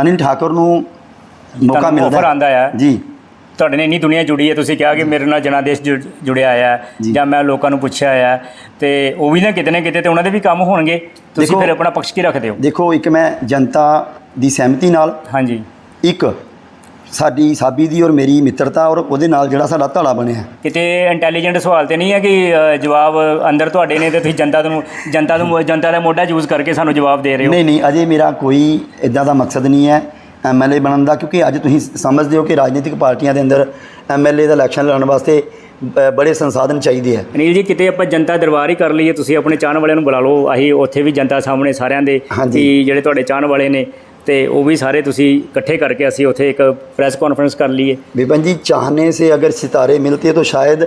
ਅਨਿਲ ਠਾਕੁਰ ਨੂੰ ਮੌਕਾ ਤੁਹਾਨੂੰ ਮਿਲਦਾ offer ਆਉਂਦਾ ਹੈ। ਜੀ। ਤੁਹਾਡੇ ਨੇ ਇੰਨੀ ਦੁਨੀਆ ਜੁੜੀ ਹੈ ਤੁਸੀਂ ਕਿਹਾ ਕਿ ਮੇਰੇ ਨਾਲ ਜਨਾਦੇਸ਼ ਜੁੜ- ਜੁੜਿਆ ਆ ਜੀ। ਜਾਂ ਮੈਂ ਲੋਕਾਂ ਨੂੰ ਪੁੱਛਿਆ ਆ ਤੇ ਉਹ ਵੀ ਨਾ ਕਿਤੇ ਨਾ ਕਿਤੇ ਤੇ ਉਹਨਾਂ ਦੇ ਵੀ ਕੰਮ ਹੋਣਗੇ। ਤੁਸੀਂ ਦੇਖੋ- ਫਿਰ ਆਪਣਾ ਪਕਸ਼ ਕੀ ਰੱਖਦੇ ਹੋ? ਦੇਖੋ ਇੱਕ ਮੈਂ ਜਨਤਾ ਦੀ ਸਹਿਮਤੀ ਨਾਲ ਹਾਂਜੀ। ਇੱਕ ਸਾਡੀ ਸਾਬੀ ਦੀ ਔਰ ਮੇਰੀ ਮਿੱਤਰਤਾ ਔਰ ਉਹਦੇ ਨਾਲ ਜਿਹੜਾ ਸਾਡਾ ਧੜਾ ਬਣਿਆ ਕਿਤੇ ਇੰਟੈਲੀਜੈਂਟ ਸਵਾਲ ਤੇ ਨਹੀਂ ਹੈ ਕਿ ਅ, ਜਵਾਬ ਅੰਦਰ ਤੁਹਾਡੇ ਨੇ ਤੇ ਤੁਸੀਂ ਜਨਤਾ ਨੂੰ ਜਨਤਾ ਨੂੰ ਜਨਤਾ ਦਾ ਮੋਢਾ ਯੂਜ਼ ਕਰਕੇ ਸਾਨੂੰ ਜਵਾਬ ਦੇ ਰਹੇ ਹੋ? ਨਹੀਂ ਨਹੀਂ ਅਜੇ ਮੇਰਾ ਕੋਈ ਇਦਾਂ ਦਾ ਮਕਸਦ ਨਹੀਂ ਹੈ ਐਮਐਲਏ ਬਣਨ ਦਾ ਕਿਉਂਕਿ ਅੱਜ ਤੁਸੀਂ ਸਮਝਦੇ ਹੋ ਕਿ ਰਾਜਨੀਤਿਕ ਪਾਰਟੀਆਂ ਦੇ ਅੰਦਰ ਐਮਐਲਏ ਦਾ ਇਲੈਕਸ਼ਨ ਲੜਨ ਵਾਸਤੇ ਬ- ਬੜੇ ਸੰਸਾਧਨ ਚਾਹੀਦੇ ਆ ਅਨਿਲ ਜੀ ਕਿਤੇ ਆਪਾਂ ਜਨਤਾ ਦਰਬਾਰ ਹੀ ਕਰ ਲਈਏ ਤੁਸੀਂ ਆਪਣੇ ਚਾਹਣ ਵਾਲਿਆਂ ਨੂੰ ਬੁਲਾ ਲਓ ਅਸੀਂ ਉੱਥੇ ਵੀ ਜਨਤਾ ਸਾਹਮਣੇ ਸਾਰਿਆਂ ਦੇ ਹਾਂਜੀ। ਕਿ ਜਿਹੜੇ ਤੁਹਾਡੇ ਚਾਹਣ ਵਾਲੇ ਨੇ ਤੇ ਉਹ ਵੀ ਸਾਰੇ ਤੁਸੀਂ ਇਕੱਠੇ ਕਰਕੇ ਅਸੀਂ ਉੱਥੇ ਇੱਕ ਪ੍ਰੈਸ ਕਾਨਫਰੰਸ ਕਰ ਲਈਏ विपिन जी चाहने से अगर सितारे मिलते तो शायद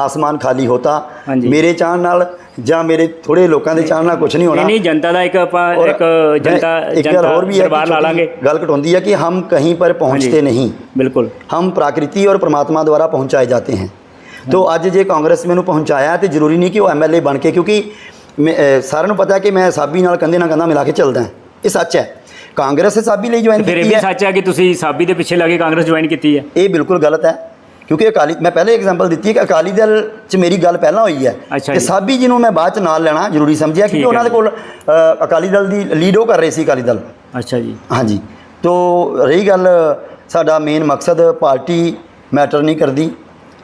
आसमान खाली होता ਹਾਂਜੀ। ਮੇਰੇ ਚਾਹਣ ਨਾਲ ਜਾਂ ਮੇਰੇ ਥੋੜੇ ਲੋਕਾਂ ਦੇ ਚਾਹਣ ਨਾਲ ਕੁਝ ਨਹੀਂ ਨਹੀਂ ਹੋਣਾ ਨਹੀਂ ਜਨਤਾ ਦਾ ਇੱਕ ਆਪਾਂ ਔਰ ਇੱਕ ਮੈਂ ਜਨਤਾ ਇੱਕ ਗੱਲ ਜਨਤਾ ਹੋਰ ਵੀ ਹੈ ਕਿ ਦਰਬਾਰ ਲਾ ਲਾਂਗੇ ਛੋਟੀ ਗੱਲ ਘਟਾਉਂਦੀ है कि हम कहीं पर पहुंचते ਹਾਂਜੀ। नहीं ਬਿਲਕੁਲ हम प्राकृति और परमात्मा द्वारा पहुंचाए जाते हैं तो ਅੱਜ ਜੇ ਕਾਂਗਰਸ ਮੈਨੂੰ ਪਹੁੰਚਾਇਆ ਤੇ ਜ਼ਰੂਰੀ ਨਹੀਂ ਕਿ ਉਹ ਐਮਐਲਏ ਬਣ ਕੇ ਕਿਉਂਕਿ ਮੈਂ- ਅਹ ਸਾਰਿਆਂ ਨੂੰ ਪਤਾ ਹੈ ਕਿ ਮੈਂ ਸਾਬੀ ਨਾਲ ਕੰਧੇ ਨਾਲ ਕੰਧਾ ਮਿਲਾ ਕੇ ਚੱਲਦਾ ਹਾਂ ਇਹ ਸੱਚ ਹੈ ਕਾਂਗਰਸ ਸਾਬੀ ਲਈ ਜੁਆਇਨ ਫਿਰ ਇਹ ਕੀਤੀ ਵੀ ਹੈ। ਸੱਚ ਹੈ ਕਿ ਤੁਸੀਂ ਸਾਬੀ ਦੇ ਪਿੱਛੇ ਲੱਗੇ ਕਾਂਗਰਸ ਜੁਆਇਨ ਕੀਤੀ ਹੈ? ਇਹ ਬਿਲਕੁਲ ਗਲਤ ਹੈ ਕਿਉਂਕਿ ਅਕਾਲੀ ਮੈਂ ਪਹਿਲੇ ਐਗਜ਼ਾਮਪਲ ਦਿੱਤੀ ਹੈ ਕਿ ਅਕਾਲੀ ਦਲ ਚ ਮੇਰੀ ਗੱਲ ਪਹਿਲਾਂ ਹੋਈ ਹੈ ਅੱਛਾ ਕਿ ਜੀ। ਸਾਬੀ ਜੀ ਨੂੰ ਮੈਂ ਬਾਅਦ ਚ ਨਾਲ ਲੈਣਾ ਜ਼ਰੂਰੀ ਸਮਝਿਆ ਠੀਕ ਕਿਉਂਕਿ ਹੈ ਉਹਨਾਂ ਦੇ। ਕੋਲ ਅ, ਅਕਾਲੀ ਦਲ ਦੀ ਲੀਡ ਉਹ ਕਰ ਰਹੇ ਸੀ ਅਕਾਲੀ ਦਲ। ਅੱਛਾ ਜੀ। ਹਾਂਜੀ। ਤੋ ਰਹੀ ਗੱਲ ਸਾਡਾ ਮੇਨ ਮਕਸਦ ਪਾਰਟੀ ਮੈਟਰ ਨਹੀਂ ਕਰਦੀ।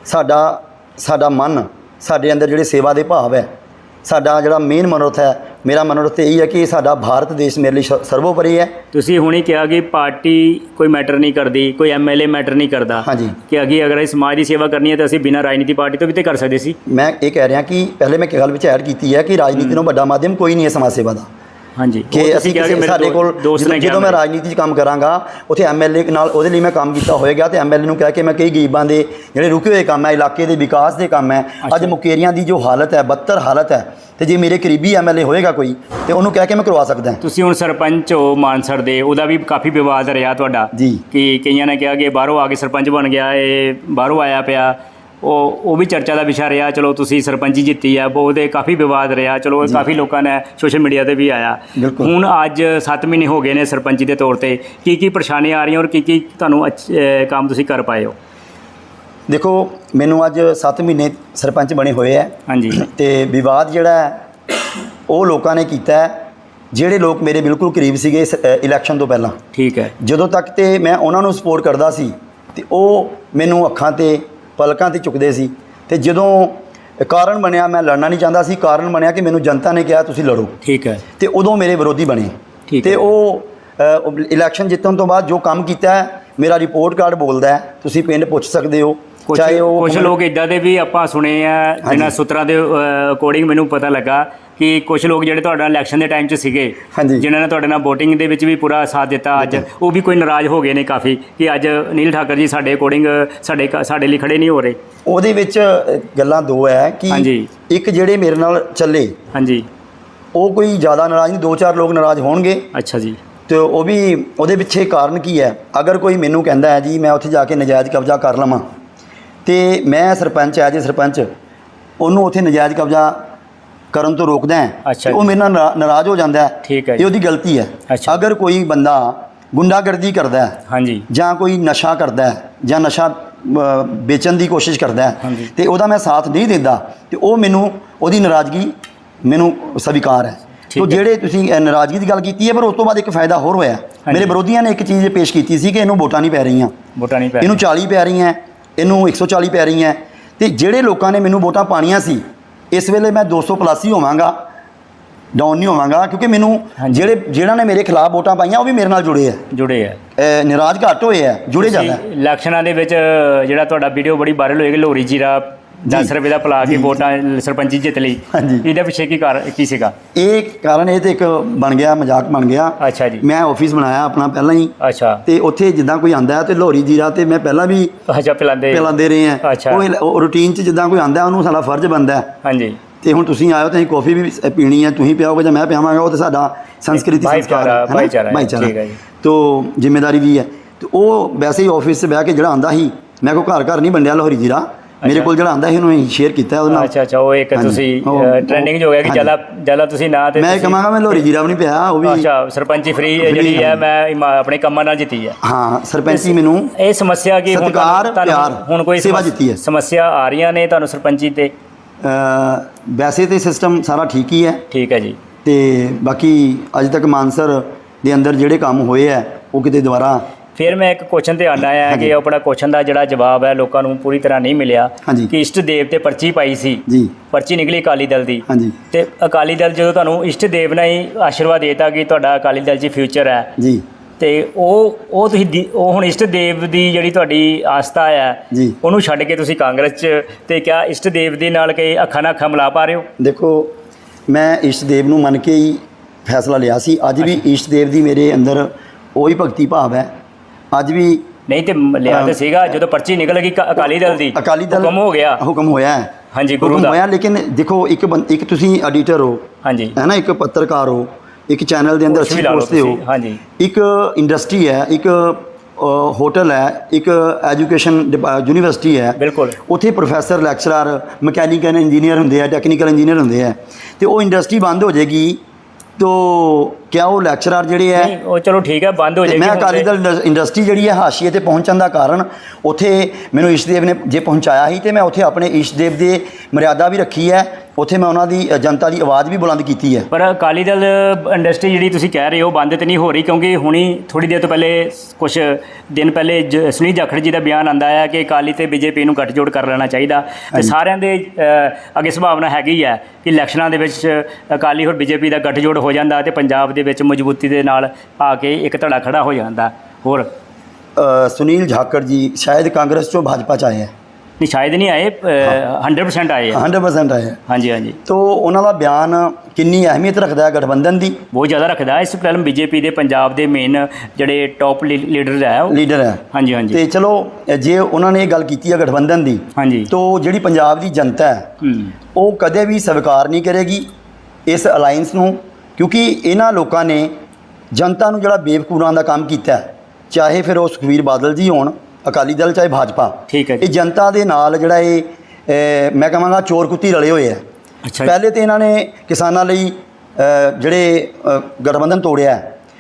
ਸਾਡਾ ਸਾਡਾ ਮਨ ਸਾਡੇ ਅੰਦਰ ਜਿਹੜੇ ਸੇਵਾ ਦੇ ਭਾਵ ਹੈ ਸਾਡਾ ਜਿਹੜਾ ਮੇਨ ਮਨੋਰਥ ਹੈ ਮੇਰਾ ਮਨੋਰਥ ਇਹ ਹੈ ਕਿ ਸਾਡਾ ਭਾਰਤ ਦੇਸ਼ ਮੇਰੇ ਲਈ ਸ- ਸਰਵੋਪਰੀ ਹੈ। ਤੁਸੀਂ ਹੁਣੇ ਕਿਹਾ ਕਿ ਪਾਰਟੀ ਕੋਈ ਮੈਟਰ ਨਹੀਂ ਕਰਦੀ ਕੋਈ ਐਮਐਲਏ ਮੈਟਰ ਨਹੀਂ ਕਰਦਾ। ਹਾਂਜੀ। ਕਿ ਅੱਗੇ ਅਗਰ ਇਹ ਸਮਾਜ ਦੀ ਸੇਵਾ ਕਰਨੀ ਹੈ ਤਾਂ ਅਸੀਂ ਬਿਨਾਂ ਰਾਜਨੀਤੀ ਪਾਰਟੀ ਤੋਂ ਵੀ ਤੇ ਕਰ ਸਕਦੇ ਸੀ। ਮੈਂ ਇਹ ਕਹਿ ਰਿਹਾ ਕਿ ਪਹਿਲੇ ਮੈਂ ਇੱਕ ਗੱਲ ਵਿੱਚ ਐਡ ਕੀਤੀ ਹੈ ਕਿ ਰਾਜਨੀਤੀ ਨੂੰ ਵੱਡਾ ਮਾਧਿਅਮ ਕੋਈ ਨਹੀਂ ਹੈ ਸਮਾਜ ਸੇਵਾ ਦਾ। ਹਾਂਜੀ ਕਿ ਅਸੀਂ ਸਾਡੇ ਕੋਲ ਜਦੋਂ ਮੈਂ। ਰਾਜਨੀਤੀ 'ਚ ਕੰਮ ਕਰਾਂਗਾ ਉੱਥੇ ਐਮਐਲਏ ਨਾਲ ਉਹਦੇ ਲਈ ਮੈਂ ਕੰਮ ਕੀਤਾ ਹੋਏਗਾ ਤੇ ਐਮਐਲਏ ਨੂੰ ਕਹਿ ਕੇ ਮੈਂ ਕਈ ਗਰੀਬਾਂ ਦੇ ਜਿਹੜੇ ਰੁਕੇ ਹੋਏ ਕੰਮ ਹੈ ਇਲਾਕੇ ਦੇ ਵਿਕਾਸ ਦੇ ਕੰਮ ਹੈ ਅੱਜ ਮੁਕੇਰੀਆਂ ਦੀ ਜੋ ਹਾਲਤ ਹੈ ਬੱਤਰ ਹਾਲਤ ਹੈ ਤੇ ਜੇ ਮੇਰੇ ਕਰੀਬੀ ਐਮਐਲਏ ਹੋਏਗਾ ਕੋਈ ਤੇ ਉਹਨੂੰ ਕਹਿ ਕੇ ਮੈਂ ਕਰਵਾ ਸਕਦਾ ਤੁਸੀਂ ਹੁਣ ਸਰਪੰਚ ਹੋ ਮਾਨਸਰ ਦੇ ਉਹਦਾ ਵੀ ਕਾਫੀ ਵਿਵਾਦ ਰਿਹਾ ਤੁਹਾਡਾ। ਕਿ ਕਈਆਂ ਨੇ ਕਿਹਾ ਕਿ ਬਾਹਰੋਂ ਆ ਕੇ ਸਰਪੰਚ ਬਣ ਗਿਆ ਇਹ ਬਾਹਰੋਂ ਆਇਆ ਪਿਆ ਉਹ ਉਹ ਵੀ ਚਰਚਾ ਦਾ ਵਿਸ਼ਾ ਰਿਹਾ ਚਲੋ ਤੁਸੀਂ ਸਰਪੰਚੀ ਜਿੱਤੀ ਆ ਉਹਦੇ ਕਾਫੀ ਵਿਵਾਦ ਰਿਹਾ ਚਲੋ ਕਾਫੀ ਲੋਕਾਂ ਨੇ ਸੋਸ਼ਲ ਮੀਡੀਆ ਤੇ ਵੀ ਆਇਆ। ਹੁਣ ਅੱਜ 7 ਮਹੀਨੇ ਹੋ ਗਏ ਨੇ ਸਰਪੰਚੀ ਦੇ ਤੌਰ ਤੇ। ਕੀ ਕੀ ਪਰੇਸ਼ਾਨੀਆਂ ਆ ਰਹੀਆਂ ਔਰ ਕੀ ਕੀ ਤੁਹਾਨੂੰ ਕੰਮ ਤੁਸੀਂ ਕਰ ਪਾਏ ਹੋ? ਦੇਖੋ ਮੈਨੂੰ ਅੱਜ 7 ਮਹੀਨੇ ਸਰਪੰਚ ਬਣੇ ਹੋਏ ਹੈ ਹਾਂਜੀ। ਤੇ ਵਿਵਾਦ ਜਿਹੜਾ ਉਹ ਲੋਕਾਂ ਨੇ ਕੀਤਾ ਹੈ ਜਿਹੜੇ ਲੋਕ ਮੇਰੇ ਬਿਲਕੁਲ ਕਰੀਬ ਸੀਗੇ ਇਲੈਕਸ਼ਨ ਤੋਂ ਪਹਿਲਾਂ। ਠੀਕ ਹੈ ਜਦੋਂ ਤੱਕ ਤੇ ਮੈਂ ਉਹਨਾਂ ਨੂੰ ਸਪੋਰਟ ਕਰਦਾ ਸੀ ਤੇ ਉਹ ਮੈਨੂੰ ਅੱਖਾਂ ਤੇ ਪਲਕਾਂ ਤੇ ਚੁੱਕਦੇ ਸੀ ਤੇ ਜਦੋਂ ਕਾਰਨ ਬਣਿਆ ਮੈਂ ਲੜਨਾ ਨਹੀਂ ਚਾਹੁੰਦਾ ਸੀ ਕਾਰਨ ਬਣਿਆ ਕਿ ਮੈਨੂੰ ਜਨਤਾ ਨੇ ਕਿਹਾ ਤੁਸੀਂ ਲੜੋ। ਠੀਕ ਹੈ। ਤੇ ਉਦੋਂ ਮੇਰੇ ਵਿਰੋਧੀ ਬਣੇ। ਤੇ। ਉਹ ਇਲੈਕਸ਼ਨ ਜਿੱਤਣ ਤੋਂ ਬਾਅਦ ਜੋ ਕੰਮ ਕੀਤਾ ਹੈ ਮੇਰਾ ਰਿਪੋਰਟ ਕਾਰਡ ਬੋਲਦਾ ਹੈ ਤੁਸੀਂ ਪਿੰਡ ਪੁੱਛ ਸਕਦੇ ਹੋ ਚਾਹੇ ਉਹ ਕੁਝ ਲੋਕ ਇਦਾਂ ਦੇ ਵੀ ਆਪਾਂ ਸੁਣੇ ਆ ਜਿਨ੍ਹਾਂ ਸੂਤਰਾਂ ਦੇ ਅਕੋਰਡਿੰਗ ਮੈਨੂੰ ਪਤਾ ਲੱਗਾ ਕਿ ਕੁਝ ਲੋਕ ਜਿਹੜੇ ਤੁਹਾਡਾ ਇਲੈਕਸ਼ਨ ਦੇ ਟਾਈਮ 'ਚ ਸੀਗੇ ਹਾਂਜੀ। ਜਿਨ੍ਹਾਂ ਨੇ ਤੁਹਾਡੇ ਨਾਲ VOTING ਦੇ ਵਿੱਚ ਵੀ ਪੂਰਾ ਸਾਥ ਦਿੱਤਾ ਅੱਜ ਉਹ ਵੀ ਕੋਈ ਨਾਰਾਜ਼ ਹੋ ਗਏ ਨੇ ਕਾਫੀ ਕਿ ਅੱਜ ਨੀਲ ਠਾਕਰ ਜੀ ਸਾਡੇ ਅਕੋਰਡਿੰਗ ਸਾਡੇ ਕ- ਸਾਡੇ ਲਈ ਖੜੇ ਨਹੀਂ ਹੋ ਰਹੇ। ਉਹਦੇ ਵਿੱਚ ਅ, ਗੱਲਾਂ ਦੋ ਹੈ ਕਿ ਹਾਂਜੀ। ਇੱਕ ਜਿਹੜੇ ਮੇਰੇ ਨਾਲ ਚੱਲੇ ਹਾਂਜੀ। ਉਹ ਕੋਈ ਜ਼ਿਆਦਾ ਨਾਰਾਜ਼ ਨਹੀਂ ਦੋ ਚਾਰ ਲੋਕ ਨਾਰਾਜ਼ ਹੋਣਗੇ। ਅੱਛਾ ਜੀ। ਤੇ ਉਹ ਵੀ ਉਹਦੇ ਪਿੱਛੇ ਕਾਰਨ ਕੀ ਹੈ ਅਗਰ ਕੋਈ ਮੈਨੂੰ ਕਹਿੰਦਾ ਹੈ ਜੀ ਮੈਂ ਉੱਥੇ ਜਾ ਕੇ ਨਜਾਇਜ਼ ਕਬਜ਼ਾ ਕਰ ਲਵਾਂ। ਤੇ ਮੈਂ ਸਰਪੰਚ ਐਜ ਸਰਪੰਚ ਉਹਨੂੰ ਉੱਥੇ ਨਜਾਇਜ਼ ਕਬਜ਼ਾ ਕਰਨ ਤੋਂ ਰੋਕਦਾ ਹੈ ਤੇ ਉਹ। ਮੇਰੇ ਨਾਲ ਨਾਰਾ- ਨਾਰਾਜ਼ ਹੋ ਜਾਂਦਾ ਹੈ ਠੀਕ ਹੈ ਇਹ। ਉਹਦੀ ਗਲਤੀ ਹੈ। ਅਗਰ ਕੋਈ ਬੰਦਾ ਗੁੰਡਾਗਰਦੀ ਕਰਦਾ ਹੈ ਹਾਂਜੀ ਜਾਂ ਕੋਈ ਨਸ਼ਾ ਕਰਦਾ ਹੈ ਜਾਂ ਨਸ਼ਾ ਵੇਚਣ ਦੀ ਕੋਸ਼ਿਸ਼ ਕਰਦਾ ਹੈ। ਤੇ ਉਹਦਾ ਮੈਂ ਸਾਥ ਨਹੀਂ ਦਿੰਦਾ ਤੇ ਉਹ ਮੈਨੂੰ ਉਹਦੀ ਨਾਰਾਜ਼ਗੀ ਮੈਨੂੰ ਸਵੀਕਾਰ ਹੈ ਤੋ। ਜਿਹੜੇ ਤੁਸੀਂ ਨਾਰਾਜ਼ਗੀ ਦੀ ਗੱਲ ਕੀਤੀ ਹੈ ਪਰ ਉਸ ਤੋਂ ਬਾਅਦ ਇੱਕ ਫਾਇਦਾ ਹੋਰ ਹੋਇਆ। ਮੇਰੇ ਵਿਰੋਧੀਆਂ ਨੇ ਇੱਕ ਚੀਜ਼ ਪੇਸ਼ ਕੀਤੀ ਸੀ ਕਿ ਇਹਨੂੰ ਵੋਟਾਂ ਨਹੀਂ ਪੈ ਰਹੀਆਂ ਵੋਟਾਂ ਨਹੀਂ ਪੈ ਇਹਨੂੰ 40 ਪੈ ਰਹੀਆਂ ਇਹਨੂੰ 140 ਪੈ ਰਹੀਆਂ ਤੇ ਜਿਹੜੇ ਲੋਕਾਂ ਨੇ ਮੈਨੂੰ ਵੋਟਾਂ ਪਾਣੀਆਂ ਸੀ ਇਸ ਵੇਲੇ ਮੈਂ 200 ਪਲੱਸ ਹੀ ਹੋਵਾਂਗਾ ਡਾਊਨ ਨਹੀਂ ਹੋਵਾਂਗਾ ਕਿਉਂਕਿ ਮੈਨੂੰ। ਜਿਹੜੇ ਜਿਹੜਾ ਨੇ ਮੇਰੇ ਖਿਲਾਫ ਵੋਟਾਂ ਪਾਈਆਂ ਉਹ ਵੀ ਮੇਰੇ ਨਾਲ ਜੁੜੇ ਆ। ਜੁੜੇ ਆ। ਨਾਰਾਜ਼ ਘੱਟ ਹੋਏ ਆ ਜੁੜੇ ਜ਼ਿਆਦਾ। ਤੁਸੀਂ ਇਲੈਕਸ਼ਨਾਂ ਦੇ ਵਿੱਚ ਜਿਹੜਾ ਤੁਹਾਡਾ ਵੀਡੀਓ ਬੜੀ ਵਾਇਰਲ ਹੋਏਗੀ ਲੋਰੀ ਜੀਰਾ 10 ਰੁਪਏ ਦਾ ਪਲਾ ਕੇ ਵੋਟਾਂ ਸਰਪੰਚੀ ਜਿੱਤ ਲਈ। ਹਾਂਜੀ। ਇਹਦੇ ਪਿੱਛੇ ਕੀ ਕਾਰ ਕੀ ਸੀਗਾ? ਇਹ ਕਾਰਨ ਇਹ ਤੇ ਇੱਕ ਬਣ ਗਿਆ ਮਜ਼ਾਕ ਬਣ ਗਿਆ। ਅੱਛਾ ਜੀ। ਮੈਂ ਆਫਿਸ ਬਣਾਇਆ ਆਪਣਾ ਪਹਿਲਾਂ ਹੀ। ਅੱਛਾ। ਤੇ ਉੱਥੇ ਜਿੱਦਾਂ ਕੋਈ ਆਂਦਾ ਹੈ ਤੇ ਲੋਹਰੀ ਜੀਰਾ ਤੇ ਮੈਂ ਪਹਿਲਾਂ ਵੀ ਅੱਛਾ ਪਿਲਾਉਂਦੇ ਪਿਲਾਉਂਦੇ ਰਹੇ ਆ। ਅੱਛਾ। ਉਹ ਰੂਟੀਨ 'ਚ ਜਿੱਦਾਂ ਕੋਈ ਆਂਦਾ ਉਹਨੂੰ ਸਾਡਾ ਫਰਜ਼ ਬਣਦਾ ਹੈ। ਹਾਂਜੀ। ਤੇ ਹੁਣ ਤੁਸੀਂ ਆਇਓ ਤੇ ਅਸੀਂ ਕਾਫੀ ਵੀ ਸ- ਪੀਣੀ ਹੈ ਤੁਸੀਂ ਪਿਆਓਗੇ ਜਾਂ ਮੈਂ ਪਿਆਵਾਂਗਾ ਉਹ ਤੇ ਸਾਡਾ ਸੰਸਕ੍ਰਿਤੀ ਸੰਸਕਾਰ ਭਾਈਚਾਰਾ, ਹੈ ਨਾ? ਭਾਈਚਾਰਾ ਹੈ, ਭਾਈਚਾਰਾ। ਠੀਕ ਹੈ ਜੀ। ਤੋ ਜ਼ਿੰਮੇਵਾਰੀ ਵੀ ਹੈ। ਤੇ ਉਹ ਵੈਸੇ ਹੀ ਆਫਿਸ 'ਚ ਬਹਿ ਕੇ ਜਿਹੜਾ ਆਂਦਾ ਸੀ ਮੈਂ ਕੋਈ ਘਰ ਘਰ ਨਹੀਂ ਵੰਡਿਆ ਲੋਹਰੀ ਜੀਰਾ। ਮੇਰੇ ਕੋਲ ਜਿਹੜਾ ਆਂਦਾ ਸੀ ਉਹਨੂੰ ਸ਼ੇਅਰ ਕੀਤਾ ਉਹਦੇ ਨਾਲ। ਅੱਛਾ ਅੱਛਾ ਉਹ ਇੱਕ ਤੁਸੀਂ ਟ੍ਰੈਂਡਿੰਗ ਜੋ ਹੋ ਗਿਆ ਕਿ। ਜ਼ਿਆਦਾ ਜ਼ਿਆਦਾ ਤੁਸੀਂ ਨਾ ਤੇ ਮੈਂ ਕਹਾਂਗਾ ਮੈਂ ਲੋਰੀ ਜੀਰਾ ਵੀ ਨਹੀਂ ਪਿਆ ਉਹ ਵੀ ਅੱਛਾ ਸਰਪੰਚੀ ਫ੍ਰੀ ਜਿਹੜੀ ਹੈ। ਮੈਂ ਆਪਣੇ ਕੰਮਾਂ ਨਾਲ ਜਿੱਤੀ ਹੈ। ਹਾਂ ਸਰਪੰਚੀ ਮੈਨੂੰ ਇਹ ਸਮੱਸਿਆ ਕੀ ਹੁਣ ਤੁਹਾਨੂੰ- ਹੁਣ ਕੋਈ ਸੇਵਾ ਦਿੱਤੀ ਹੈ। ਸਮੱਸਿਆ ਆ ਰਹੀਆਂ ਨੇ ਤੁਹਾਨੂੰ ਸਰਪੰਚੀ ਤੇ? ਵੈਸੇ ਤੇ ਸਿਸਟਮ ਸਾਰਾ ਠੀਕ ਹੀ ਹੈ। ਠੀਕ ਹੈ ਜੀ। ਤੇ ਬਾਕੀ ਅੱਜ ਤੱਕ ਮਾਨਸਰ ਦੇ ਅੰਦਰ ਜਿਹੜੇ ਕੰਮ ਹੋਏ ਆ ਉਹ ਕਿਤੇ ਦੁਬਾਰਾ ਫਿਰ ਮੈਂ ਇੱਕ ਕੁਐਸਚਨ ਤੇ ਆਣਾ ਹੈ ਕਿ ਆਪਣਾ ਕੁਐਸਚਨ ਦਾ ਜਿਹੜਾ ਜਵਾਬ ਹੈ ਲੋਕਾਂ ਨੂੰ ਪੂਰੀ ਤਰ੍ਹਾਂ ਨਹੀਂ ਮਿਲਿਆ। ਕਿ ਇਸ਼ਟ ਦੇਵ ਤੇ ਪਰਚੀ ਪਾਈ ਸੀ। ਜੀ। ਪਰਚੀ ਨਿਕਲੀ ਅਕਾਲੀ ਦਲ ਦੀ। ਹਾਂਜੀ। ਤੇ ਅਕਾਲੀ ਦਲ ਜਦੋਂ ਤੁਹਾਨੂੰ ਇਸ਼ਟ ਦੇਵ ਨੇ ਹੀ ਆਸ਼ੀਰਵਾਦ ਦੇਤਾ ਕਿ ਤੁਹਾਡਾ ਅਕਾਲੀ ਦਲ 'ਚ ਫਿਊਚਰ ਹੈ ਜੀ। ਤੇ ਉਹ ਉਹ ਤੁਸੀਂ ਉਹ ਹੁਣ ਇਸ਼ਟ ਦੇਵ ਦੀ ਜਿਹੜੀ ਤੁਹਾਡੀ ਆਸਥਾ ਹੈ ਜੀ। ਉਹਨੂੰ ਛੱਡ ਕੇ ਤੁਸੀਂ ਕਾਂਗਰਸ 'ਚ ਤੇ ਕਿਆ ਇਸ਼ਟ ਦੇਵ ਦੇ ਨਾਲ ਕਿ ਅੱਖਾਂ ਨਾਲ ਅੱਖਾਂ ਮਿਲਾ ਪਾ ਰਹੇ ਹੋ? ਦੇਖੋ ਮੈਂ ਇਸ਼ਟ ਦੇਵ ਨੂੰ ਮੰਨ ਕੇ ਹੀ ਫੈਸਲਾ ਲਿਆ ਸੀ। ਅੱਜ ਵੀ ਇਸ਼ਟ ਦੇਵ ਦੀ ਮੇਰੇ ਅੰਦਰ ਉਹੀ ਭਗਤੀ ਭਾਵ ਹੈ ਅੱਜ ਵੀ ਨਹੀਂ ਤੇ ਲਿਆ ਤੇ ਸੀਗਾ ਜਦੋਂ ਪਰਚੀ ਨਿਕਲ ਗਈ ਅਕਾਲੀ ਦਲ ਦੀ ਅਕਾਲੀ ਦਲ ਹੁਕਮ ਹੋ ਗਿਆ। ਹੁਕਮ ਹੋਇਆ ਹਾਂਜੀ ਗੁਰੂ ਹੁਕਮ ਦਾ। ਹੋਇਆ ਲੇਕਿਨ ਦੇਖੋ ਇੱਕ ਇੱਕ ਤੁਸੀਂ ਐਡੀਟਰ ਹੋ ਹਾਂਜੀ। ਹੈ ਨਾ ਇੱਕ ਪੱਤਰਕਾਰ ਹੋ ਇੱਕ ਚੈਨਲ ਦੇ ਅੰਦਰ ਅੱਛੀ ਲਾ ਲਓ ਪੋਸਟ ਤੇ ਹੋ ਹਾਂਜੀ। ਇੱਕ ਇੰਡਸਟਰੀ ਹੈ ਇੱਕ ਹੋਟਲ ਹੈ ਇੱਕ ਐਜੂਕੇਸ਼ਨ ਯੂਨੀਵਰਸਿਟੀ ਹੈ। ਬਿਲਕੁਲ। ਉੱਥੇ ਪ੍ਰੋਫੈਸਰ ਲੈਕਚਰਰ ਮਕੈਨੀਕਲ ਇੰਜੀਨੀਅਰ ਹੁੰਦੇ ਆ ਟੈਕਨੀਕਲ ਇੰਜੀਨੀਅਰ ਹੁੰਦੇ ਆ। ਤੇ ਉਹ ਇੰਡਸਟਰੀ ਬੰਦ ਹੋ ਜਾਏਗੀ ਤੋ ਕਿਆ ਉਹ ਲੈਕਚਰਰ ਜਿਹੜੇ ਹੈ ਨਹੀਂ ਉਹ ਚਲੋ ਠੀਕ ਹੈ ਬੰਦ ਹੋ ਜਾਏਗੀ ਮੈਂ ਅਕਾਲੀ ਦਲ ਇੰਡਸ- ਇੰਡਸਟਰੀ ਜਿਹੜੀ ਹੈ ਹਾਸ਼ੀਏ ਤੇ ਪਹੁੰਚਣ ਦਾ ਕਾਰਨ ਉੱਥੇ ਮੈਨੂੰ ਇਸ਼ਟਦੇਵ ਨੇ ਜੇ ਪਹੁੰਚਾਇਆ ਸੀ ਤੇ ਮੈਂ ਉੱਥੇ ਆਪਣੇ ਇਸ਼ਟਦੇਵ ਦੇ ਮਰਿਆਦਾ ਵੀ ਰੱਖੀ ਹੈ। ਉੱਥੇ ਮੈਂ ਉਹਨਾਂ ਦੀ ਅ, ਜਨਤਾ ਦੀ ਆਵਾਜ਼ ਵੀ ਬੁਲੰਦ ਕੀਤੀ ਹੈ। ਪਰ ਅਕਾਲੀ ਦਲ ਇੰਡਸਟਰੀ ਜਿਹੜੀ ਤੁਸੀਂ ਕਹਿ ਰਹੇ ਹੋ ਬੰਦ ਤੇ ਨਹੀਂ ਹੋ ਰਹੀ ਕਿਉਂਕਿ ਹੁਣੀ ਥੋੜੀ ਦੇਰ ਤੋਂ ਪਹਿਲੇ ਕੁਝ ਦਿਨ ਪਹਿਲੇ ਜ- ਸੁਨੀਲ ਜਾਖੜ ਜੀ ਦਾ ਬਿਆਨ ਆਂਦਾ ਹੈ ਕਿ ਅਕਾਲੀ ਤੇ ਬੀਜੇਪੀ ਨੂੰ ਗੱਠਜੋੜ ਕਰ ਲੈਣਾ ਚਾਹੀਦਾ। ਤੇ ਸਾਰਿਆਂ ਦੇ ਅ, ਅੱਗੇ ਸੰਭਾਵਨਾ ਹੈਗੀ ਹੈ ਕਿ ਇਲੈਕਸ਼ਨਾਂ ਦੇ ਵਿੱਚ ਅਕਾਲੀ ਹੋਰ ਬੀਜੇਪੀ ਦਾ ਗੱਠਜੋੜ ਹੋ ਜਾਂਦਾ ਤੇ ਪੰਜਾਬ ਦੇ ਵਿੱਚ ਮਜ਼ਬੂਤੀ ਦੇ ਨਾਲ ਆ ਕੇ ਇੱਕ ਧੜਾ ਖੜਾ ਹੋ ਜਾਂਦਾ। ਹੋਰ? ਅ, ਸੁਨੀਲ ਜਾਖੜ ਜੀ ਸ਼ਾਇਦ ਕਾਂਗਰਸ ਚੋਂ ਭਾਜਪਾ ਚ ਆਏ ਹੈ ਨਹੀਂ ਸ਼ਾਇਦ ਨਹੀਂ ਆਏ ਅ, 100% ਆਏ ਆ। 100% ਆਏ ਹੈ ਹਾਂਜੀ ਹਾਂਜੀ। ਤੋ ਉਹਨਾਂ ਦਾ ਬਿਆਨ ਕਿੰਨੀ ਅਹਿਮੀਅਤ ਰੱਖਦਾ ਹੈ ਗਠਬੰਧਨ ਦੀ? ਬਹੁਤ ਜ਼ਿਆਦਾ ਰੱਖਦਾ। ਹੈ ਇਸ ਫਿਲਮ ਬੀਜੇਪੀ ਦੇ ਪੰਜਾਬ ਦੇ ਮੇਨ ਜਿਹੜੇ ਟੌਪ ਲੀਡਰ ਹੈ ਉਹ। ਲੀਡਰ ਹੈ। ਹਾਂਜੀ ਹਾਂਜੀ। ਤੇ ਚਲੋ ਜੇ ਉਹਨਾਂ ਨੇ ਇਹ ਗੱਲ ਕੀਤੀ ਹੈ ਗਠਬੰਧਨ ਦੀ ਹਾਂਜੀ। ਤੋ ਜਿਹੜੀ ਪੰਜਾਬ ਦੀ ਜਨਤਾ ਹੈ ਹੂੰ। ਉਹ ਕਦੇ ਵੀ ਸਵੀਕਾਰ ਨਹੀਂ ਕਰੇਗੀ ਇਸ ਅਲਾਈਅੰਸ ਨੂੰ। ਕਿਉਂਕਿ ਇਹਨਾਂ ਲੋਕਾਂ ਨੇ ਜਨਤਾ ਨੂੰ ਜਿਹੜਾ ਬੇਵਕੂਫਾਂ ਦਾ ਕੰਮ ਕੀਤਾ ਚਾਹੇ ਫਿਰ ਉਹ ਸੁਖਵੀਰ ਬਾਦਲ ਜੀ ਹੋਣ ਅਕਾਲੀ ਦਲ ਚਾਹੇ ਭਾਜਪਾ ਠੀਕ ਹੈ ਜੀ। ਇਹ ਜਨਤਾ ਦੇ ਨਾਲ ਜਿਹੜਾ ਇਹ ਮੈਂ ਕਹਾਂਗਾ ਚੋਰ ਕੁੱਤੀ ਰਲੇ ਹੋਏ ਆ। ਪਹਿਲੇ ਤੇ ਇਹਨਾਂ ਨੇ ਕਿਸਾਨਾਂ ਲਈ ਜਿਹੜੇ ਗਠਬੰਧਨ ਤੋੜਿਆ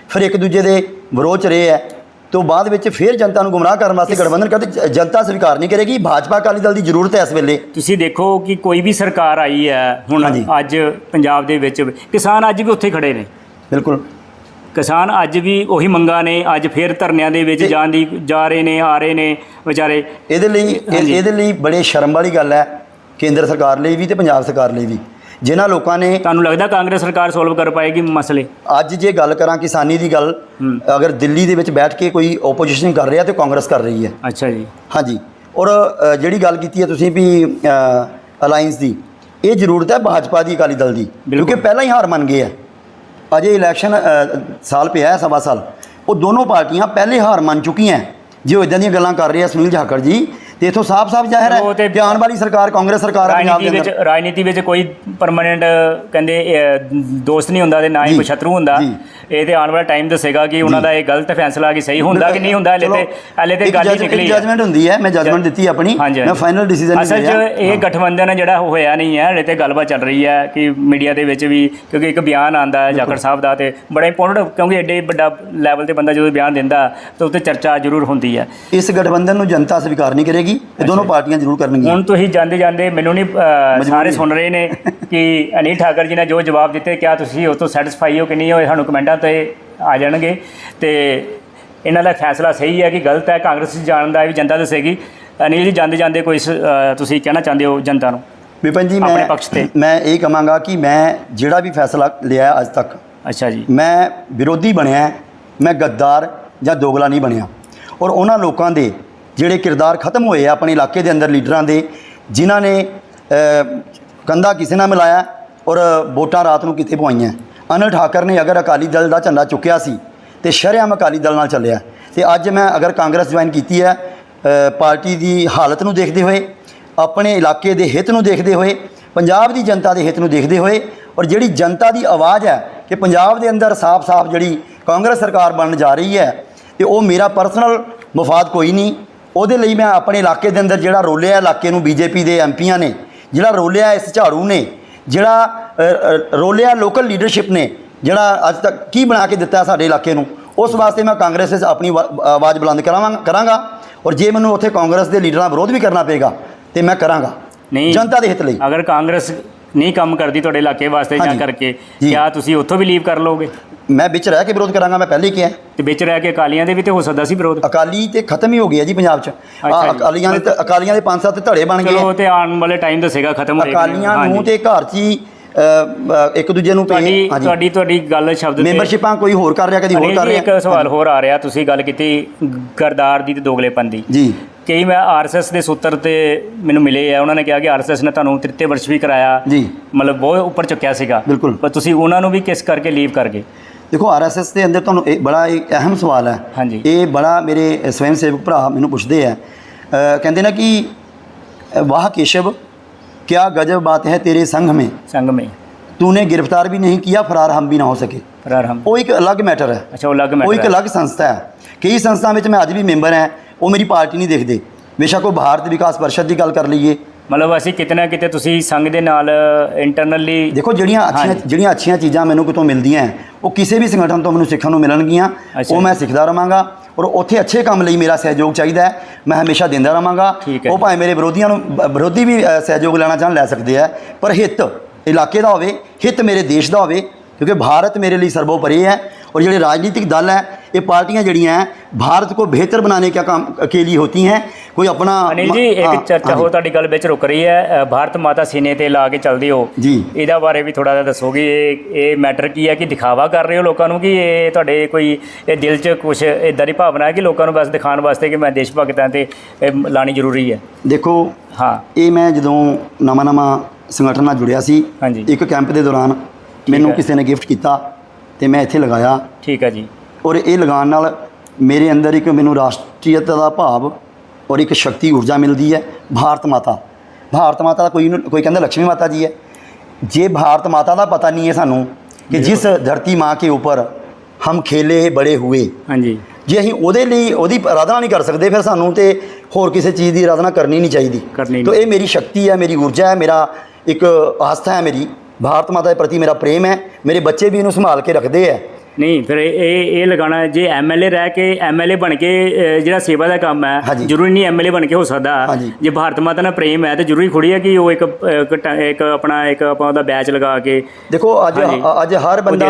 ਫਿਰ ਇੱਕ ਦੂਜੇ ਦੇ ਵਿਰੋਧ ਚ ਰਹੇ ਹੈ ਤੋਂ ਬਾਅਦ ਵਿੱਚ ਫਿਰ ਜਨਤਾ ਨੂੰ ਗੁੰਮਰਾਹ ਕਰਨ ਵਾਸਤੇ ਗਠਬੰਧਨ ਕਰਦੇ ਜਨਤਾ ਸਵੀਕਾਰ ਨਹੀਂ ਕਰੇਗੀ ਭਾਜਪਾ ਅਕਾਲੀ ਦਲ ਦੀ ਜ਼ਰੂਰਤ ਹੈ ਇਸ ਵੇਲੇ। ਤੁਸੀਂ ਦੇਖੋ ਕਿ ਕੋਈ ਵੀ ਸਰਕਾਰ ਆਈ ਹੈ ਹੁਣ। ਅੱਜ ਪੰਜਾਬ ਦੇ ਵਿੱਚ ਕਿਸਾਨ ਅੱਜ ਵੀ ਉੱਥੇ ਖੜੇ ਨੇ। ਬਿਲਕੁਲ। ਕਿਸਾਨ ਅੱਜ ਵੀ ਉਹੀ ਮੰਗਾਂ ਨੇ ਅੱਜ ਫਿਰ ਧਰਨਿਆਂ ਦੇ ਵਿੱਚ ਜਾਣ ਦੀ ਜਾ ਰਹੇ ਨੇ ਆ ਰਹੇ ਨੇ ਵਿਚਾਰੇ। ਇਹਦੇ ਲਈ। ਇਹਦੇ ਲਈ ਬੜੇ ਸ਼ਰਮ ਵਾਲੀ ਗੱਲ ਹੈ ਕੇਂਦਰ ਸਰਕਾਰ ਲਈ ਵੀ ਤੇ ਪੰਜਾਬ ਸਰਕਾਰ ਲਈ ਵੀ। ਜਿਨ੍ਹਾਂ ਲੋਕਾਂ ਨੇ ਤੁਹਾਨੂੰ ਲੱਗਦਾ ਕਾਂਗਰਸ ਸਰਕਾਰ ਸੋਲਵ ਕਰ ਪਾਏਗੀ ਮਸਲੇ? ਅੱਜ ਜੇ ਗੱਲ ਕਰਾਂ ਕਿਸਾਨੀ ਦੀ ਗੱਲ। ਅਗਰ ਦਿੱਲੀ ਦੇ ਵਿੱਚ ਬੈਠ ਕੇ ਕੋਈ ਓਪੋਜੀਸ਼ਨ ਕਰ ਰਿਹਾ ਤੇ ਕਾਂਗਰਸ ਕਰ ਰਹੀ ਹੈ। ਅੱਛਾ ਜੀ। ਹਾਂਜੀ। ਔਰ ਜਿਹੜੀ ਗੱਲ ਕੀਤੀ ਹੈ ਤੁਸੀਂ ਵੀ ਅਲਾਈਅੰਸ ਦੀ ਇਹ ਜ਼ਰੂਰਤ ਹੈ ਭਾਜਪਾ ਦੀ ਅਕਾਲੀ ਦਲ ਦੀ ਕਿਉਂਕਿ ਪਹਿਲਾਂ ਹੀ ਹਾਰ ਮੰਨ ਗਏ ਆ। ਅਜੇ ਇਲੈਕਸ਼ਨ ਸਾਲ ਪਿਆ ਹੈ ਸਵਾ ਸਾਲ। ਉਹ ਦੋਨੋਂ ਪਾਰਟੀਆਂ ਪਹਿਲੇ ਹਾਰ ਮੰਨ ਚੁੱਕੀਆਂ। ਜੇ ਉਹ ਇਦਾਂ ਦੀਆਂ ਗੱਲਾਂ ਕਰ ਰਹੇ ਆ ਸੁਨੀਲ ਜਾਖੜ ਜੀ ਤੇ ਇਥੋਂ ਸਾਫ਼-ਸਾਫ਼ ਜ਼ਾਹਿਰ ਉਹ ਹੈ ਕਿ ਆਉਣ ਵਾਲੀ ਸਰਕਾਰ ਕਾਂਗਰਸ ਸਰਕਾਰ ਹੈ ਪੰਜਾਬ ਦੇ ਰਾਜਨੀਤੀ ਵਿੱਚ ਅੰਦਰ। ਰਾਜਨੀਤੀ ਵਿੱਚ ਕੋਈ ਪਰਮਨੈਂਟ ਕਹਿੰਦੇ ਦੋਸਤ ਨਹੀਂ ਹੁੰਦਾ ਤੇ ਨਾ ਹੀ ਜੀ, ਕੋਈ ਸ਼ਤਰੂ ਹੁੰਦਾ। ਜੀ। ਇਹ ਤੇ ਆਉਣ ਵਾਲਾ ਟਾਈਮ ਦੱਸੇਗਾ ਕਿ ਉਹਨਾਂ ਦਾ ਇਹ ਗਲਤ ਫੈਸਲਾ ਕਿ ਸਹੀ ਹੁੰਦਾ ਕਿ ਨਹੀਂ ਹੁੰਦਾ ਹਲੇ ਤੇ ਹਲੇ ਤੇ ਗੱਲ ਹੀ ਨਿਕਲੀ ਹੈ ਜਜਮੈਂਟ ਹੁੰਦੀ ਹੈ ਮੈਂ ਜਜਮੈਂਟ ਦਿੱਤੀ ਆਪਣੀ। ਮੈਂ। ਫਾਈਨਲ ਡਿਸੀਜਨ ਨਹੀਂ ਅਸਲ 'ਚ ਲਿਆ ਇਹ ਗਠਬੰਧਨ ਜਿਹੜਾ ਹੋਇਆ ਨਹੀਂ ਹੈ ਹਲੇ ਤੇ ਗੱਲਬਾਤ ਚੱਲ ਰਹੀ ਹੈ ਕਿ ਮੀਡੀਆ ਦੇ ਵਿੱਚ ਵੀ ਕਿਉਂਕਿ ਇੱਕ ਬਿਆਨ ਆਂਦਾ ਹੈ ਜਾਖੜ ਸਾਹਿਬ ਦਾ ਤੇ ਬੜਾ ਇੰਪੋਰਟੈਂਟ ਕਿਉਂਕਿ ਐਡੇ ਵੱਡਾ ਲੈਵਲ ਤੇ ਬੰਦਾ ਜਦੋਂ ਬਿਆਨ ਦਿੰਦਾ ਤਾਂ ਉੱਤੇ ਚਰਚਾ ਜ਼ਰੂਰ ਹੁੰਦੀ ਹੈ। ਇਸ ਗਠਬੰਧਨ ਨੂੰ ਜਨਤਾ ਸਵੀਕਾਰ ਨਹੀਂ ਕਰੇਗੀ। ਇਹ ਦੋਨੋਂ ਪਾਰਟੀਆਂ ਜ਼ਰੂਰ ਕਰਨਗੀਆਂ। ਹੁਣ ਤੁਸੀਂ ਜਾਂਦੇ ਜਾਂਦੇ ਮੈਨੂੰ ਨਹੀਂ ਅਹ, ਸਾਰੇ ਸੁਣ ਰਹੇ ਨੇ ਕਿ ਅਨੀਲ ਠਾਕਰ ਜੀ ਨੇ ਜੋ ਜਵਾਬ ਦਿੱਤੇ ਕਿਆ ਤੁਸੀਂ ਉਸ ਤੋਂ ਸੈਟੀਸਫਾਈ ਹੋ ਕਿ ਨਹੀਂ ਹੋਏ ਸਾਨੂੰ ਕਮੈਂਟਾਂ ਤੇ ਆ ਜਾਣਗੇ। ਤੇ ਇਹਨਾਂ ਦਾ ਫੈਸਲਾ ਸਹੀ ਹੈ ਕਿ ਗਲਤ ਹੈ ਕਾਂਗਰਸ ਜਾਣ ਦਾ ਵੀ ਜਨਤਾ ਦੱਸੇਗੀ। ਅਨੀਲ ਜੀ ਜਾਂਦੇ ਜਾਂਦੇ ਕੋਈ ਸ- ਅਹ, ਤੁਸੀਂ ਕਹਿਣਾ ਚਾਹੁੰਦੇ ਹੋ ਜਨਤਾ ਨੂੰ? ਵਿਪਨ ਜੀ ਆਪਣੇ ਮੈਂ ਪੱਖ ਤੇ। ਮੈਂ ਇਹ ਕਹਾਂਗਾ ਕਿ ਮੈਂ ਜਿਹੜਾ ਵੀ ਫੈਸਲਾ ਲਿਆ ਹੈ ਅੱਜ ਤੱਕ ਅੱਛਾ ਜੀ। ਮੈਂ ਵਿਰੋਧੀ ਬਣਿਆ ਮੈਂ ਗੱਦਾਰ ਜਾਂ ਦੋਗਲਾ ਨਹੀਂ ਬਣਿਆ। ਔਰ ਉਹਨਾਂ ਲੋਕਾਂ ਦੇ ਜਿਹੜੇ ਕਿਰਦਾਰ ਖਤਮ ਹੋਏ ਆ ਆਪਣੇ ਇਲਾਕੇ ਦੇ ਅੰਦਰ ਲੀਡਰਾਂ ਦੇ ਜਿਨ੍ਹਾਂ ਨੇ ਅ, ਕੰਧਾ ਕਿਸੇ ਨਾਲ ਮਿਲਾਇਆ ਔਰ ਵੋਟਾਂ ਰਾਤ ਨੂੰ ਕਿਤੇ ਪਵਾਈਆਂ ਅਨਿਲ ਠਾਕਰ ਨੇ ਅਗਰ ਅਕਾਲੀ ਦਲ ਦਾ ਝੰਡਾ ਚੁੱਕਿਆ ਸੀ ਤੇ ਸ਼ਰੇਆਮ ਅਕਾਲੀ ਦਲ ਨਾਲ ਚੱਲਿਆ। ਤੇ ਅੱਜ ਮੈਂ ਅਗਰ ਕਾਂਗਰਸ ਜੁਆਇਨ ਕੀਤੀ ਹੈ ਪਾਰਟੀ ਦੀ ਹਾਲਤ ਨੂੰ ਦੇਖਦੇ ਹੋਏ ਆਪਣੇ ਇਲਾਕੇ ਦੇ ਹਿੱਤ ਨੂੰ ਦੇਖਦੇ ਹੋਏ ਪੰਜਾਬ ਦੀ ਜਨਤਾ ਦੇ ਹਿੱਤ ਨੂੰ ਦੇਖਦੇ ਹੋਏ ਔਰ ਜਿਹੜੀ ਜਨਤਾ ਦੀ ਆਵਾਜ਼ ਹੈ ਕਿ ਪੰਜਾਬ ਦੇ ਅੰਦਰ ਸਾਫ਼-ਸਾਫ਼ ਜਿਹੜੀ ਕਾਂਗਰਸ ਸਰਕਾਰ ਬਣਨ ਜਾ ਰਹੀ ਹੈ ਤੇ ਉਹ ਮੇਰਾ ਪਰਸਨਲ ਮਫਾਦ ਕੋਈ ਨਹੀਂ। ਉਹਦੇ ਲਈ ਮੈਂ ਆਪਣੇ ਇਲਾਕੇ ਦੇ ਅੰਦਰ ਜਿਹੜਾ ਰੋਲਿਆ ਇਲਾਕੇ ਨੂੰ ਬੀਜੇਪੀ ਦੇ ਐਮਪੀਆਂ ਨੇ ਜਿਹੜਾ ਰੋਲਿਆ ਇਸ ਝਾੜੂ ਨੇ ਜਿਹੜਾ ਰੋਲਿਆ ਲੋਕਲ ਲੀਡਰਸ਼ਿਪ ਨੇ ਜਿਹੜਾ ਅੱਜ ਤੱਕ ਕੀ ਬਣਾ ਕੇ ਦਿੱਤਾ ਸਾਡੇ ਇਲਾਕੇ ਨੂੰ ਉਸ ਵਾਸਤੇ ਮੈਂ ਕਾਂਗਰਸ ਵਿੱਚ ਆਪਣੀ ਆਵਾ- ਆਵਾਜ਼ ਬੁਲੰਦ ਕਰਾਵਾਂਗਾ ਕਰਾਂਗਾ ਔਰ ਜੇ ਮੈਨੂੰ ਉੱਥੇ ਕਾਂਗਰਸ ਦੇ ਲੀਡਰਾਂ ਵਿਰੋਧ ਵੀ ਕਰਨਾ ਪਏਗਾ ਤੇ ਮੈਂ ਕਰਾਂਗਾ ਨਹੀਂ ਜਨਤਾ ਦੇ ਹਿੱਤ ਲਈ ਅਗਰ ਕਾਂਗਰਸ ਨਹੀਂ ਕੰਮ ਕਰਦੀ ਤੁਹਾਡੇ ਇਲਾਕੇ ਵਾਸਤੇ ਜਾਂ। ਕਰਕੇ। ਕਿਆ ਤੁਸੀਂ ਉੱਥੋਂ ਵੀ ਲੀਵ ਕਰ ਲਓਗੇ ਮੈਂ ਵਿੱਚ ਰਹਿ ਕੇ ਵਿਰੋਧ ਕਰਾਂਗਾ ਮੈਂ ਪਹਿਲੇ ਹੀ ਕਿਹਾ। ਤੇ ਵਿੱਚ ਰਹਿ ਕੇ ਅਕਾਲੀਆਂ ਦੇ ਵੀ ਤੇ ਹੋ ਸਕਦਾ ਸੀ ਵਿਰੋਧ? ਅਕਾਲੀ ਤੇ ਖਤਮ ਹੀ ਹੋ ਗਿਆ ਜੀ ਪੰਜਾਬ 'ਚ। ਆਹ। ਅਕਾਲੀਆਂ ਦੇ ਤਾਂ- ਅਕਾਲੀਆਂ ਦੇ ਪੰਜ ਸੱਤ ਧੜੇ ਬਣ ਗਏ। ਚਲੋ ਉਹ ਤੇ ਆਉਣ ਵਾਲੇ ਟਾਈਮ ਦੱਸੇਗਾ ਖਤਮ ਹੋਏਗਾ। ਅਕਾਲੀਆਂ ਨੂੰ। ਤੇ ਘਰ 'ਚ ਹੀ ਅ, ਅ, ਇੱਕ ਦੂਜੇ ਨੂੰ ਤੁਹਾਡੀ ਪੇ- ਹਾਂਜੀ। ਤੁਹਾਡੀ ਤੁਹਾਡੀ ਗੱਲ ਸ਼ਬਦ ਤੇ ਮੈਂਬਰਸ਼ਿਪਾਂ ਕੋਈ ਹੋਰ ਕਰ ਰਿਹਾ ਕਦੀ ਹੋਰ ਅਨਿਲ ਕਰ ਜੀ, ਰਿਹਾ? ਇੱਕ ਸਵਾਲ ਹੋਰ ਆ ਰਿਹਾ ਤੁਸੀਂ ਗੱਲ ਕੀਤੀ ਗਰਦਾਰ ਦੀ ਤੇ ਦੋਗਲੇਪਨ ਦੀ। ਜੀ। ਕਈ ਮੈਂ ਆਰਐਸਐਸ ਦੇ ਸੂਤਰ ਤੇ ਮੈਨੂੰ ਮਿਲੇ ਆ ਉਹਨਾਂ ਨੇ ਕਿਹਾ ਕਿ ਆਰਐਸਐਸ ਨੇ ਤੁਹਾਨੂੰ ਤ੍ਰਿਤੀय ਵਰਸ਼ ਵੀ ਕਰਾਇਆ। ਜੀ। ਮਤਲਬ ਬਹੁਤ ਉੱਪਰ ਚੁੱਕਿਆ ਸੀਗਾ। ਬਿਲਕੁਲ। ਪਰ ਤੁਸੀਂ ਉਹਨਾਂ ਨੂੰ ਵੀ ਕਿਸ ਕਰਕੇ ਲੀਵ ਕਰ ਗਏ? ਦੇਖੋ ਆਰਐਸਐਸ ਦੇ ਅੰਦਰ ਤੁਹਾਨੂੰ ਇਹ ਬੜਾ ਇੱਕ ਅਹਿਮ ਸਵਾਲ ਹੈ ਹਾਂਜੀ। ਇਹ ਬੜਾ ਮੇਰੇ ਸਵੈਮ ਸੇਵਕ ਭਰਾ ਮੈਨੂੰ ਪੁੱਛਦੇ ਆ ਅ, ਕਹਿੰਦੇ ਨਾ ਕਿ ਅ, ਵਾਹ ਕੇਸ਼ਵ क्या गजब बात है तेरे संग में ਸੰਗ ਮੇ तूने गिरफ्तार भी नहीं किया फरार हम भी ना हो सके ਫਰਾਰ ਹਮ ਉਹ ਇੱਕ ਅਲੱਗ ਮੈਟਰ ਹੈ ਅੱਛਾ ਉਹ ਅਲੱਗ ਉਹ ਇੱਕ ਮੈਟਰ ਅਲੱਗ ਸੰਸਥਾ ਹੈ ਕਈ ਸੰਸਥਾ ਵਿੱਚ ਮੈਂ ਅੱਜ ਵੀ ਮੈਂਬਰ ਹਾਂ ਉਹ ਮੇਰੀ ਪਾਰਟੀ ਨਹੀਂ ਦੇਖਦੇ ਬੇਸ਼ੱਕ ਉਹ ਭਾਰਤ ਵਿਕਾਸ ਪਰਿਸ਼ਦ ਦੀ ਗੱਲ ਕਰ ਲਈਏ ਮਤਲਬ ਅਸੀਂ ਕਿਤੇ ਨਾ ਕਿਤੇ ਤੁਸੀਂ ਸੰਗ ਦੇ ਨਾਲ ਇੰਟਰਨਲੀ ਦੇਖੋ ਜਿਹੜੀਆਂ ਅੱਛੀਆਂ ਜਿਹੜੀਆਂ ਅੱਛੀਆਂ ਚੀਜ਼ਾਂ ਮੈਨੂੰ ਕਿਤੋਂ ਮਿਲਦੀਆਂ ਉਹ ਕਿਸੇ ਵੀ ਸੰਗਠਨ ਤੋਂ ਮੈਨੂੰ ਸਿੱਖਣ ਨੂੰ ਮਿਲਣਗੀਆਂ ਉਹ ਮੈਂ ਸਿੱਖਦਾ ਰਹਾਂਗਾ ਔਰ ਉੱਥੇ ਅੱਛੇ ਕੰਮ ਲਈ ਮੇਰਾ ਸਹਿਯੋਗ ਚਾਹੀਦਾ ਮੈਂ ਹਮੇਸ਼ਾ ਦਿੰਦਾ ਰਹਾਂਗਾ ਉਹ ਭਾਵੇਂ ਮੇਰੇ ਵਿਰੋਧੀਆਂ ਨੂੰ ਵਿਰੋਧੀ ਵੀ ਸਹਿਯੋਗ ਲੈਣਾ ਚਾਹਣ ਲੈ ਸਕਦੇ ਆ ਪਰ ਹਿੱਤ ਇਲਾਕੇ ਦਾ ਹੋਵੇ ਹਿੱਤ ਮੇਰੇ ਦੇਸ਼ ਦਾ ਹੋਵੇ ਕਿਉਂਕਿ ਭਾਰਤ ਮੇਰੇ ਲਈ ਸਰਬੋਪਰੀ ਹੈ ਔਰ ਜਿਹੜੇ ਰਾਜਨੀਤਿਕ ਦਲ ਹੈ ਇਹ ਪਾਰਟੀਆਂ ਜਿਹੜੀਆਂ हैं भारत को बेहतर बनाने का काम के लिए होती ਕੋਈ ਆਪਣਾ ਅਨਿਲ ਜੀ ਇੱਕ ਚਰਚਾ ਹੋਰ ਤੁਹਾਡੀ ਗੱਲ ਵਿੱਚ ਰੁਕ ਰਹੀ ਹੈ ਭਾਰਤ ਮਾਤਾ ਸੀਨੇ ਤੇ ਲਾ ਕੇ ਚੱਲਦੇ ਹੋ। ਜੀ। ਇਹਦਾ ਬਾਰੇ ਵੀ ਥੋੜਾ ਜਿਹਾ ਦੱਸੋਗੇ ਇਹ ਇਹ ਮੈਟਰ ਕੀ ਹੈ ਕਿ ਦਿਖਾਵਾ ਕਰ ਰਹੇ ਹੋ ਲੋਕਾਂ ਨੂੰ ਕਿ ਇਹ ਤੁਹਾਡੇ ਕੋਈ ਇਹ ਦਿਲ 'ਚ ਕੁਝ ਇਦਾਂ ਦੀ ਭਾਵਨਾ ਹੈ ਕਿ ਲੋਕਾਂ ਨੂੰ ਬਸ ਦਿਖਾਉਣ ਵਾਸਤੇ ਕਿ ਮੈਂ ਦੇਸ਼ ਭਗਤਾਂ ਤੇ ਲਾਣੀ ਜ਼ਰੂਰੀ ਹੈ? ਦੇਖੋ ਹਾਂ। ਇਹ ਮੈਂ ਜਦੋਂ ਨਵਾਂ ਨਵਾਂ ਸੰਗਠਨ ਨਾਲ ਜੁੜਿਆ ਸੀ ਇੱਕ ਕੈਂਪ ਦੇ ਦੌਰਾਨ ਮੈਨੂੰ ਕਿਸੇ ਨੇ ਗਿਫਟ ਕੀਤਾ ਤੇ ਮੈਂ ਇੱਥੇ ਲਗਾਇਆ। ਠੀਕ ਹੈ ਜੀ। ਔਰ ਇਹ ਲਗਾਉਣ ਨਾਲ ਮੇਰੇ ਅੰਦਰ ਇੱਕ ਮੈਨੂੰ ਰਾਸ਼ਟਰੀਅਤ ਦਾ ਭਾਵ ਔਰ ਇੱਕ ਸ਼ਕਤੀ ਊਰਜਾ ਮਿਲਦੀ ਹੈ ਭਾਰਤ ਮਾਤਾ। ਭਾਰਤ ਮਾਤਾ ਦਾ ਕੋਈ ਕੋਈ ਕਹਿੰਦਾ ਲక్ష్ਮੀ ਮਾਤਾ ਜੀ ਹੈ। ਜੇ ਭਾਰਤ ਮਾਤਾ ਦਾ ਪਤਾ ਨਹੀਂ ਹੈ ਸਾਨੂੰ ਕਿ ਜਿਸ ਧਰਤੀ ਮਾਂ ਕੇ ਉੱਪਰ ਹਮ ਖੇਲੇ ਬੜੇ ਹੁਏ। ਹਾਂਜੀ। ਜੇ ਅਸੀਂ ਉਹਦੇ ਲਈ ਉਹਦੀ ਆਰਾਧਨਾ ਨਹੀਂ ਕਰ ਸਕਦੇ ਫਿਰ ਸਾਨੂੰ ਤੇ ਹੋਰ ਕਿਸੇ ਚੀਜ਼ ਦੀ ਆਰਾਧਨਾ ਕਰਨੀ ਨਹੀਂ ਚਾਹੀਦੀ। ਤਾਂ ਇਹ ਮੇਰੀ ਸ਼ਕਤੀ ਹੈ ਮੇਰੀ ਊਰਜਾ ਹੈ ਮੇਰਾ ਇੱਕ ਆਸਥਾ ਹੈ ਮੇਰੀ। ਭਾਰਤ ਮਾਤਾ ਦੇ ਪ੍ਰਤੀ ਮੇਰਾ ਪ੍ਰੇਮ ਹੈ। ਮੇਰੇ ਬੱਚੇ ਵੀ ਇਹਨੂੰ ਸੰਭਾਲ ਕੇ ਰੱਖਦੇ ਹੈ। ਨਹੀਂ ਫਿਰ ਇਹ ਇਹ ਲਗਾਣਾ ਜੇ ਐਮਐਲਏ ਰਹਿ ਕੇ ਐਮਐਲਏ ਬਣ ਕੇ ਜਿਹੜਾ ਸੇਵਾ ਦਾ ਕੰਮ ਹੈ ਹਾਂਜੀ। ਜ਼ਰੂਰੀ ਨਹੀਂ ਐਮਐਲਏ ਬਣ ਕੇ ਹੋ ਸਕਦਾ ਹਾਂਜੀ। ਜੇ ਭਾਰਤ ਮਾਤਾ ਨਾਲ ਪ੍ਰੇਮ ਹੈ ਤੇ ਜ਼ਰੂਰੀ ਥੋੜੀ ਹੈ ਕਿ ਉਹ ਇੱਕ ਇੱਕ ਟ- ਇੱਕ ਆਪਣਾ ਇੱਕ ਆਪਾਂ ਉਹਦਾ ਬੈਚ ਲਗਾ ਕੇ ਦੇਖੋ ਅੱਜ ਹਾਂਜੀ। ਅੱਜ ਹਰ ਬੰਦਾ